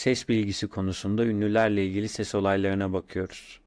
ses bilgisi konusunda ünlülerle ilgili ses olaylarına bakıyoruz.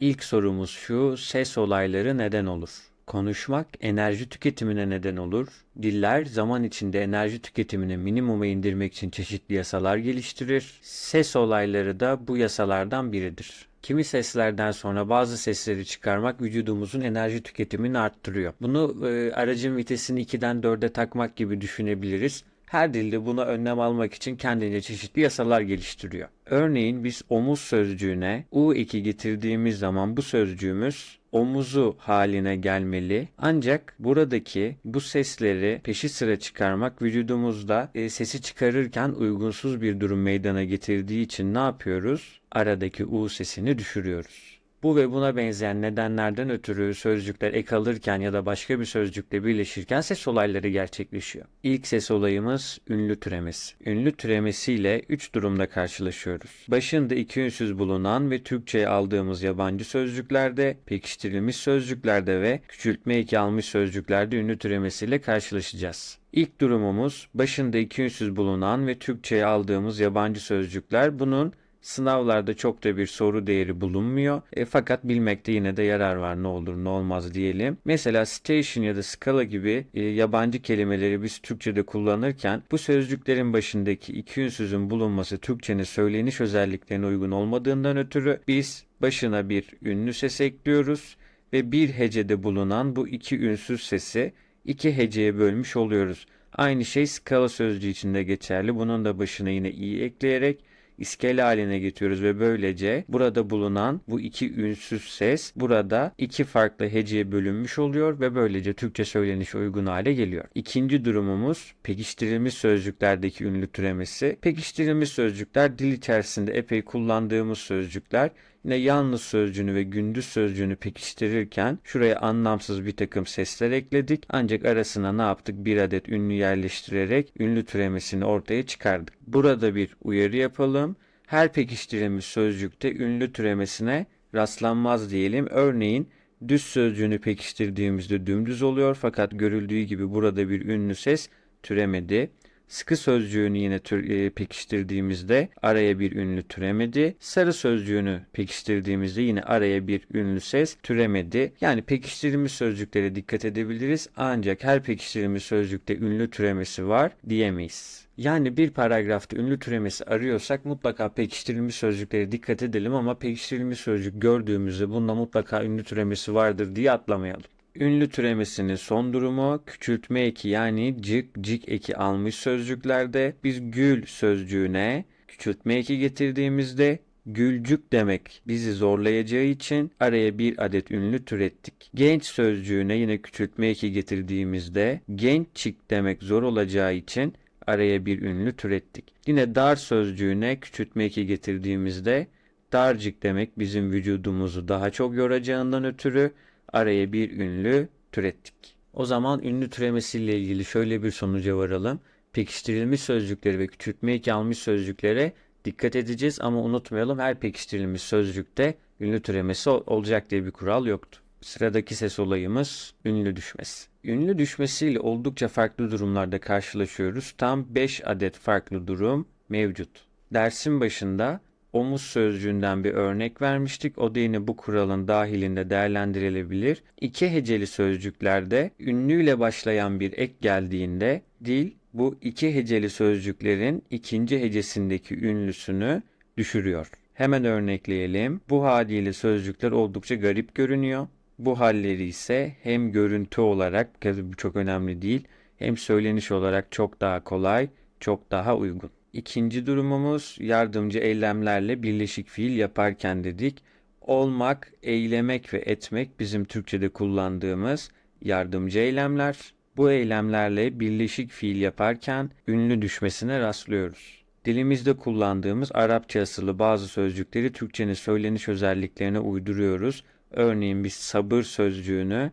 İlk sorumuz şu, ses olayları neden olur? Konuşmak enerji tüketimine neden olur. Diller zaman içinde enerji tüketimini minimuma indirmek için çeşitli yasalar geliştirir. Ses olayları da bu yasalardan biridir. Kimi seslerden sonra bazı sesleri çıkarmak vücudumuzun enerji tüketimini arttırıyor. Bunu e, aracın vitesini 2'den 4'e takmak gibi düşünebiliriz. Her dilde buna önlem almak için kendince çeşitli yasalar geliştiriyor. Örneğin biz omuz sözcüğüne u eki getirdiğimiz zaman bu sözcüğümüz omuzu haline gelmeli. Ancak buradaki bu sesleri peşi sıra çıkarmak vücudumuzda e, sesi çıkarırken uygunsuz bir durum meydana getirdiği için ne yapıyoruz? Aradaki u sesini düşürüyoruz. Bu ve buna benzeyen nedenlerden ötürü sözcükler ek alırken ya da başka bir sözcükle birleşirken ses olayları gerçekleşiyor. İlk ses olayımız ünlü türemesi. Ünlü türemesiyle üç durumda karşılaşıyoruz. Başında iki ünsüz bulunan ve Türkçe'ye aldığımız yabancı sözcüklerde, pekiştirilmiş sözcüklerde ve küçültme eki almış sözcüklerde ünlü türemesiyle karşılaşacağız. İlk durumumuz başında iki ünsüz bulunan ve Türkçe'ye aldığımız yabancı sözcükler. Bunun Sınavlarda çok da bir soru değeri bulunmuyor. E, fakat bilmekte yine de yarar var ne olur ne olmaz diyelim. Mesela station ya da scala gibi e, yabancı kelimeleri biz Türkçe'de kullanırken bu sözcüklerin başındaki iki ünsüzün bulunması Türkçenin söyleniş özelliklerine uygun olmadığından ötürü biz başına bir ünlü ses ekliyoruz ve bir hecede bulunan bu iki ünsüz sesi iki heceye bölmüş oluyoruz. Aynı şey skala sözcüğü için de geçerli. Bunun da başına yine i ekleyerek iskele haline getiriyoruz ve böylece burada bulunan bu iki ünsüz ses burada iki farklı heceye bölünmüş oluyor ve böylece Türkçe söyleniş uygun hale geliyor. İkinci durumumuz pekiştirilmiş sözcüklerdeki ünlü türemesi. Pekiştirilmiş sözcükler dil içerisinde epey kullandığımız sözcükler. Yine yalnız sözcüğünü ve gündüz sözcüğünü pekiştirirken şuraya anlamsız bir takım sesler ekledik. Ancak arasına ne yaptık? Bir adet ünlü yerleştirerek ünlü türemesini ortaya çıkardık. Burada bir uyarı yapalım. Her pekiştirilmiş sözcükte ünlü türemesine rastlanmaz diyelim. Örneğin düz sözcüğünü pekiştirdiğimizde dümdüz oluyor fakat görüldüğü gibi burada bir ünlü ses türemedi. Sıkı sözcüğünü yine tür, e, pekiştirdiğimizde araya bir ünlü türemedi. Sarı sözcüğünü pekiştirdiğimizde yine araya bir ünlü ses türemedi. Yani pekiştirilmiş sözcüklere dikkat edebiliriz ancak her pekiştirilmiş sözcükte ünlü türemesi var diyemeyiz. Yani bir paragrafta ünlü türemesi arıyorsak mutlaka pekiştirilmiş sözcüklere dikkat edelim ama pekiştirilmiş sözcük gördüğümüzde bunda mutlaka ünlü türemesi vardır diye atlamayalım. Ünlü türemesinin son durumu küçültme eki yani cık cik eki almış sözcüklerde biz gül sözcüğüne küçültme eki getirdiğimizde gülcük demek bizi zorlayacağı için araya bir adet ünlü türettik. Genç sözcüğüne yine küçültme eki getirdiğimizde genççik demek zor olacağı için araya bir ünlü türettik. Yine dar sözcüğüne küçültme eki getirdiğimizde darcık demek bizim vücudumuzu daha çok yoracağından ötürü araya bir ünlü türettik. O zaman ünlü türemesiyle ilgili şöyle bir sonuca varalım. Pekiştirilmiş sözcükleri ve küçültme eki almış sözcüklere dikkat edeceğiz ama unutmayalım her pekiştirilmiş sözcükte ünlü türemesi olacak diye bir kural yoktu. Sıradaki ses olayımız ünlü düşmesi. Ünlü düşmesiyle oldukça farklı durumlarda karşılaşıyoruz. Tam 5 adet farklı durum mevcut. Dersin başında omuz sözcüğünden bir örnek vermiştik. O da yine bu kuralın dahilinde değerlendirilebilir. İki heceli sözcüklerde ünlüyle başlayan bir ek geldiğinde dil bu iki heceli sözcüklerin ikinci hecesindeki ünlüsünü düşürüyor. Hemen örnekleyelim. Bu haliyle sözcükler oldukça garip görünüyor. Bu halleri ise hem görüntü olarak, bu çok önemli değil, hem söyleniş olarak çok daha kolay, çok daha uygun. İkinci durumumuz yardımcı eylemlerle birleşik fiil yaparken dedik. Olmak, eylemek ve etmek bizim Türkçe'de kullandığımız yardımcı eylemler. Bu eylemlerle birleşik fiil yaparken ünlü düşmesine rastlıyoruz. Dilimizde kullandığımız Arapça asılı bazı sözcükleri Türkçenin söyleniş özelliklerine uyduruyoruz. Örneğin biz sabır sözcüğünü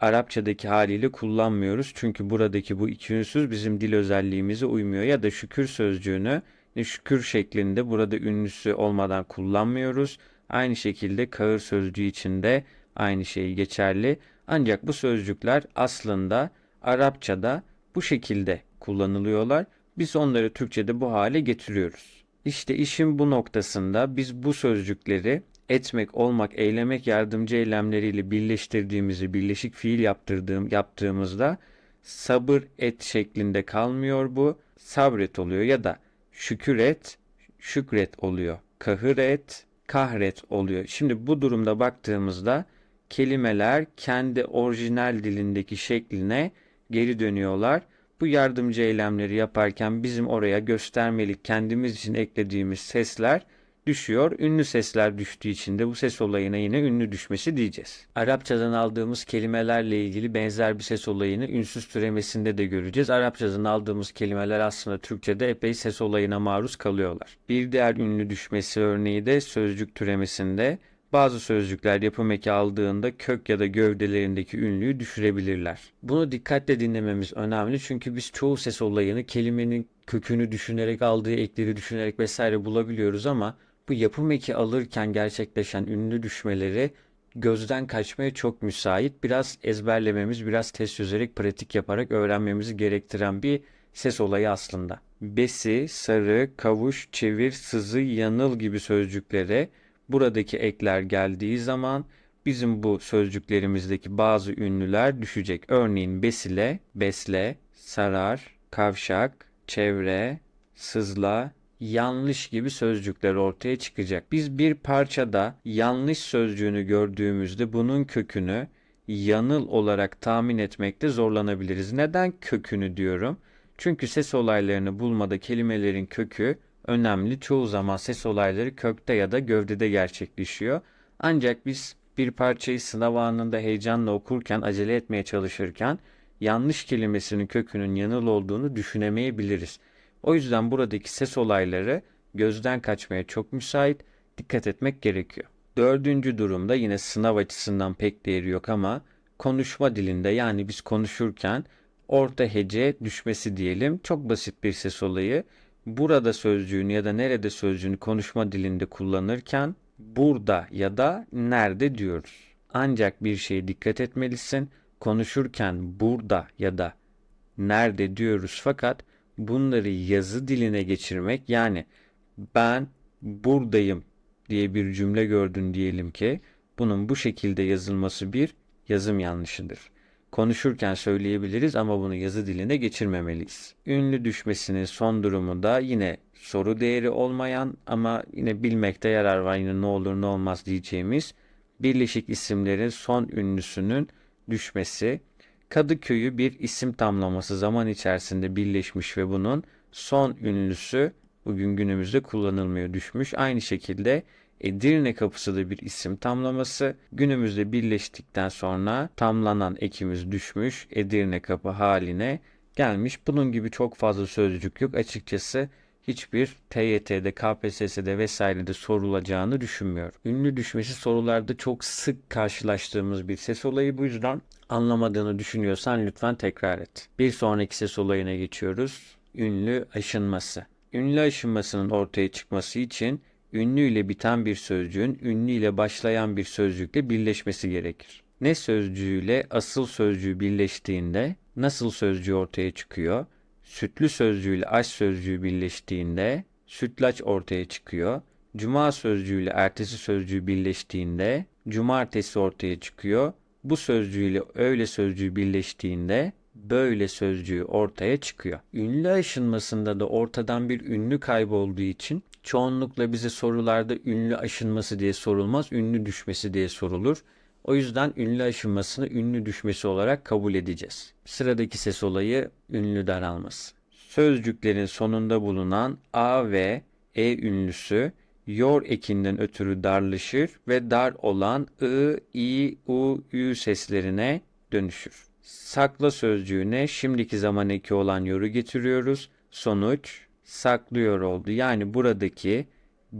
Arapçadaki haliyle kullanmıyoruz. Çünkü buradaki bu iki ünsüz bizim dil özelliğimize uymuyor. Ya da şükür sözcüğünü şükür şeklinde burada ünlüsü olmadan kullanmıyoruz. Aynı şekilde kahır sözcüğü için de aynı şey geçerli. Ancak bu sözcükler aslında Arapçada bu şekilde kullanılıyorlar. Biz onları Türkçe'de bu hale getiriyoruz. İşte işin bu noktasında biz bu sözcükleri etmek, olmak, eylemek yardımcı eylemleriyle birleştirdiğimizi, birleşik fiil yaptırdığım, yaptığımızda sabır et şeklinde kalmıyor bu. Sabret oluyor ya da şükür et, şükret oluyor. Kahır et, kahret oluyor. Şimdi bu durumda baktığımızda kelimeler kendi orijinal dilindeki şekline geri dönüyorlar. Bu yardımcı eylemleri yaparken bizim oraya göstermelik kendimiz için eklediğimiz sesler düşüyor. Ünlü sesler düştüğü için de bu ses olayına yine ünlü düşmesi diyeceğiz. Arapçadan aldığımız kelimelerle ilgili benzer bir ses olayını ünsüz türemesinde de göreceğiz. Arapçadan aldığımız kelimeler aslında Türkçe'de epey ses olayına maruz kalıyorlar. Bir diğer ünlü düşmesi örneği de sözcük türemesinde bazı sözcükler yapım eki aldığında kök ya da gövdelerindeki ünlüyü düşürebilirler. Bunu dikkatle dinlememiz önemli çünkü biz çoğu ses olayını kelimenin kökünü düşünerek aldığı ekleri düşünerek vesaire bulabiliyoruz ama bu yapım eki alırken gerçekleşen ünlü düşmeleri gözden kaçmaya çok müsait. Biraz ezberlememiz, biraz test çözerek, pratik yaparak öğrenmemizi gerektiren bir ses olayı aslında. Besi, sarı, kavuş, çevir, sızı, yanıl gibi sözcüklere buradaki ekler geldiği zaman bizim bu sözcüklerimizdeki bazı ünlüler düşecek. Örneğin besile, besle, sarar, kavşak, çevre, sızla, yanlış gibi sözcükler ortaya çıkacak. Biz bir parçada yanlış sözcüğünü gördüğümüzde bunun kökünü yanıl olarak tahmin etmekte zorlanabiliriz. Neden kökünü diyorum? Çünkü ses olaylarını bulmada kelimelerin kökü önemli. Çoğu zaman ses olayları kökte ya da gövdede gerçekleşiyor. Ancak biz bir parçayı sınav anında heyecanla okurken, acele etmeye çalışırken yanlış kelimesinin kökünün yanıl olduğunu düşünemeyebiliriz. O yüzden buradaki ses olayları gözden kaçmaya çok müsait, dikkat etmek gerekiyor. Dördüncü durumda yine sınav açısından pek değeri yok ama konuşma dilinde yani biz konuşurken orta hece düşmesi diyelim çok basit bir ses olayı. Burada sözcüğünü ya da nerede sözcüğünü konuşma dilinde kullanırken burada ya da nerede diyoruz. Ancak bir şeye dikkat etmelisin. Konuşurken burada ya da nerede diyoruz fakat bunları yazı diline geçirmek yani ben buradayım diye bir cümle gördün diyelim ki bunun bu şekilde yazılması bir yazım yanlışıdır. Konuşurken söyleyebiliriz ama bunu yazı diline geçirmemeliyiz. Ünlü düşmesinin son durumu da yine soru değeri olmayan ama yine bilmekte yarar var yine ne olur ne olmaz diyeceğimiz birleşik isimlerin son ünlüsünün düşmesi. Kadıköy'ü bir isim tamlaması zaman içerisinde birleşmiş ve bunun son ünlüsü bugün günümüzde kullanılmıyor düşmüş. Aynı şekilde Edirne kapısı da bir isim tamlaması. Günümüzde birleştikten sonra tamlanan ekimiz düşmüş. Edirne kapı haline gelmiş. Bunun gibi çok fazla sözcük yok. Açıkçası hiçbir TYT'de, KPSS'de vesairede sorulacağını düşünmüyorum. Ünlü düşmesi sorularda çok sık karşılaştığımız bir ses olayı. Bu yüzden anlamadığını düşünüyorsan lütfen tekrar et. Bir sonraki ses olayına geçiyoruz. Ünlü aşınması. Ünlü aşınmasının ortaya çıkması için ünlü ile biten bir sözcüğün ünlü ile başlayan bir sözcükle birleşmesi gerekir. Ne sözcüğüyle asıl sözcüğü birleştiğinde nasıl sözcüğü ortaya çıkıyor? Sütlü sözcüğüyle aş sözcüğü birleştiğinde sütlaç ortaya çıkıyor. Cuma sözcüğüyle ertesi sözcüğü birleştiğinde cumartesi ortaya çıkıyor. Bu sözcüğüyle öyle sözcüğü birleştiğinde böyle sözcüğü ortaya çıkıyor. Ünlü aşınmasında da ortadan bir ünlü kaybolduğu için çoğunlukla bize sorularda ünlü aşınması diye sorulmaz, ünlü düşmesi diye sorulur. O yüzden ünlü aşınmasını ünlü düşmesi olarak kabul edeceğiz. Sıradaki ses olayı ünlü daralması. Sözcüklerin sonunda bulunan a ve e ünlüsü yor ekinden ötürü darlaşır ve dar olan ı, i, u, ü seslerine dönüşür. Sakla sözcüğüne şimdiki zaman eki olan yoru getiriyoruz. Sonuç saklıyor oldu. Yani buradaki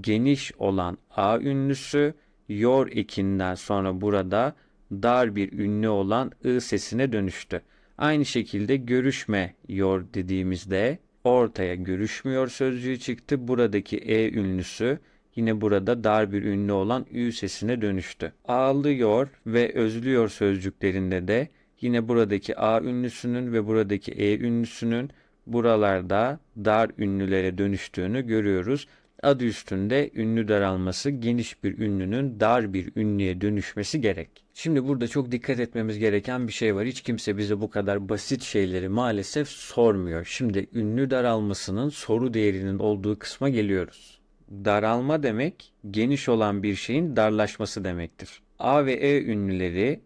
geniş olan a ünlüsü yor ekinden sonra burada dar bir ünlü olan ı sesine dönüştü. Aynı şekilde görüşme yor dediğimizde ortaya görüşmüyor sözcüğü çıktı. Buradaki e ünlüsü yine burada dar bir ünlü olan ü sesine dönüştü. Ağlıyor ve özlüyor sözcüklerinde de yine buradaki a ünlüsünün ve buradaki e ünlüsünün buralarda dar ünlülere dönüştüğünü görüyoruz. Adı üstünde ünlü daralması geniş bir ünlünün dar bir ünlüye dönüşmesi gerek. Şimdi burada çok dikkat etmemiz gereken bir şey var. Hiç kimse bize bu kadar basit şeyleri maalesef sormuyor. Şimdi ünlü daralmasının soru değerinin olduğu kısma geliyoruz. Daralma demek geniş olan bir şeyin darlaşması demektir. A ve E ünlüleri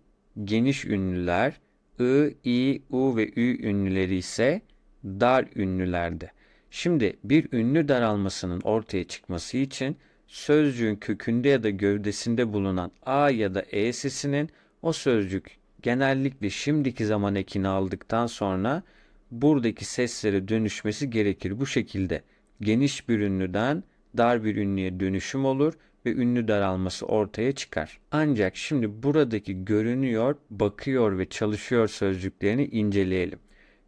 geniş ünlüler, I, I, U ve Ü ünlüleri ise dar ünlülerde. Şimdi bir ünlü daralmasının ortaya çıkması için sözcüğün kökünde ya da gövdesinde bulunan A ya da E sesinin o sözcük genellikle şimdiki zaman ekini aldıktan sonra buradaki seslere dönüşmesi gerekir. Bu şekilde geniş bir ünlüden dar bir ünlüye dönüşüm olur ve ünlü daralması ortaya çıkar. Ancak şimdi buradaki görünüyor, bakıyor ve çalışıyor sözcüklerini inceleyelim.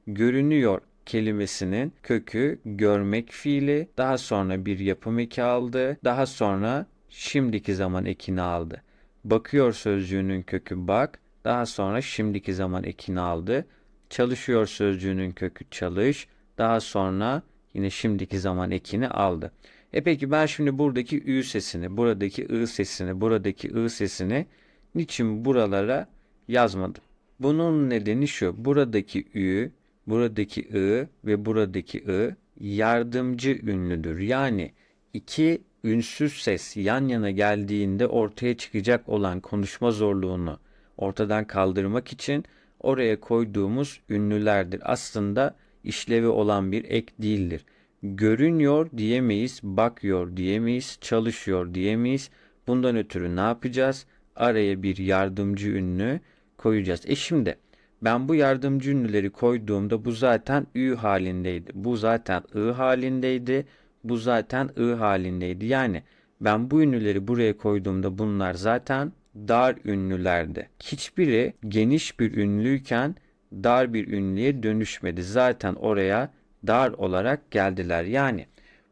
Görünüyor kelimesinin kökü görmek fiili, daha sonra bir yapım eki aldı, daha sonra şimdiki zaman ekini aldı. Bakıyor sözcüğünün kökü bak, daha sonra şimdiki zaman ekini aldı. Çalışıyor sözcüğünün kökü çalış, daha sonra yine şimdiki zaman ekini aldı. E peki ben şimdi buradaki ü sesini, buradaki ı sesini, buradaki ı sesini niçin buralara yazmadım? Bunun nedeni şu. Buradaki ü, buradaki ı ve buradaki ı yardımcı ünlüdür. Yani iki ünsüz ses yan yana geldiğinde ortaya çıkacak olan konuşma zorluğunu ortadan kaldırmak için oraya koyduğumuz ünlülerdir. Aslında işlevi olan bir ek değildir. Görünüyor diyemeyiz, bakıyor diyemeyiz, çalışıyor diyemeyiz. Bundan ötürü ne yapacağız? Araya bir yardımcı ünlü koyacağız. E şimdi ben bu yardımcı ünlüleri koyduğumda bu zaten ü halindeydi. Bu zaten ı halindeydi. Bu zaten ı halindeydi. Yani ben bu ünlüleri buraya koyduğumda bunlar zaten dar ünlülerdi. Hiçbiri geniş bir ünlüyken dar bir ünlüye dönüşmedi. Zaten oraya dar olarak geldiler. Yani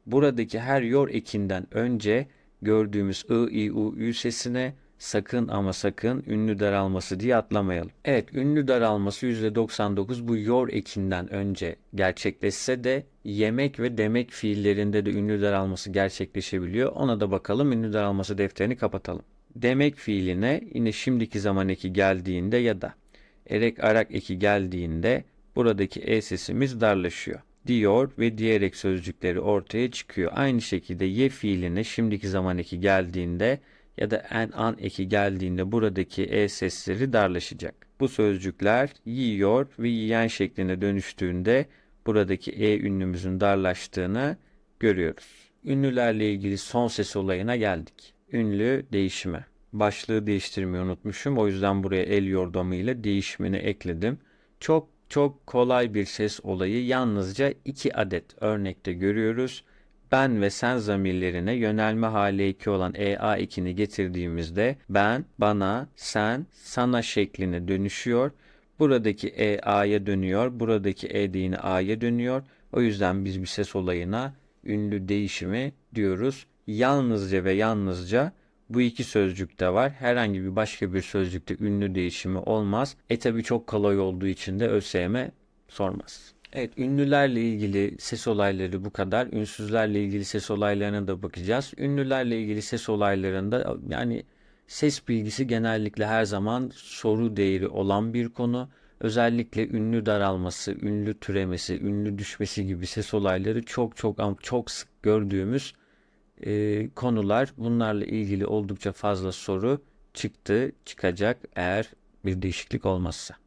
buradaki her yor ekinden önce gördüğümüz ı, i, u, ü sesine sakın ama sakın ünlü daralması diye atlamayalım. Evet ünlü daralması %99 bu yor ekinden önce gerçekleşse de yemek ve demek fiillerinde de ünlü daralması gerçekleşebiliyor. Ona da bakalım ünlü daralması defterini kapatalım. Demek fiiline yine şimdiki zaman eki geldiğinde ya da erek arak eki geldiğinde buradaki e sesimiz darlaşıyor diyor ve diyerek sözcükleri ortaya çıkıyor. Aynı şekilde ye fiiline şimdiki zaman eki geldiğinde ya da en an eki geldiğinde buradaki e sesleri darlaşacak. Bu sözcükler yiyor ve yiyen şekline dönüştüğünde buradaki e ünlümüzün darlaştığını görüyoruz. Ünlülerle ilgili son ses olayına geldik. Ünlü değişimi. Başlığı değiştirmeyi unutmuşum. O yüzden buraya el yordamıyla değişimini ekledim. Çok çok kolay bir ses olayı yalnızca iki adet örnekte görüyoruz. Ben ve sen zamirlerine yönelme hali eki olan EA ekini getirdiğimizde ben, bana, sen, sana şekline dönüşüyor. Buradaki E A'ya dönüyor, buradaki E de yine A'ya dönüyor. O yüzden biz bir ses olayına ünlü değişimi diyoruz. Yalnızca ve yalnızca bu iki sözcükte var. Herhangi bir başka bir sözcükte ünlü değişimi olmaz. E tabi çok kolay olduğu için de ÖSYM sormaz. Evet ünlülerle ilgili ses olayları bu kadar. Ünsüzlerle ilgili ses olaylarına da bakacağız. Ünlülerle ilgili ses olaylarında yani ses bilgisi genellikle her zaman soru değeri olan bir konu. Özellikle ünlü daralması, ünlü türemesi, ünlü düşmesi gibi ses olayları çok çok çok sık gördüğümüz e, konular. Bunlarla ilgili oldukça fazla soru çıktı, çıkacak eğer bir değişiklik olmazsa.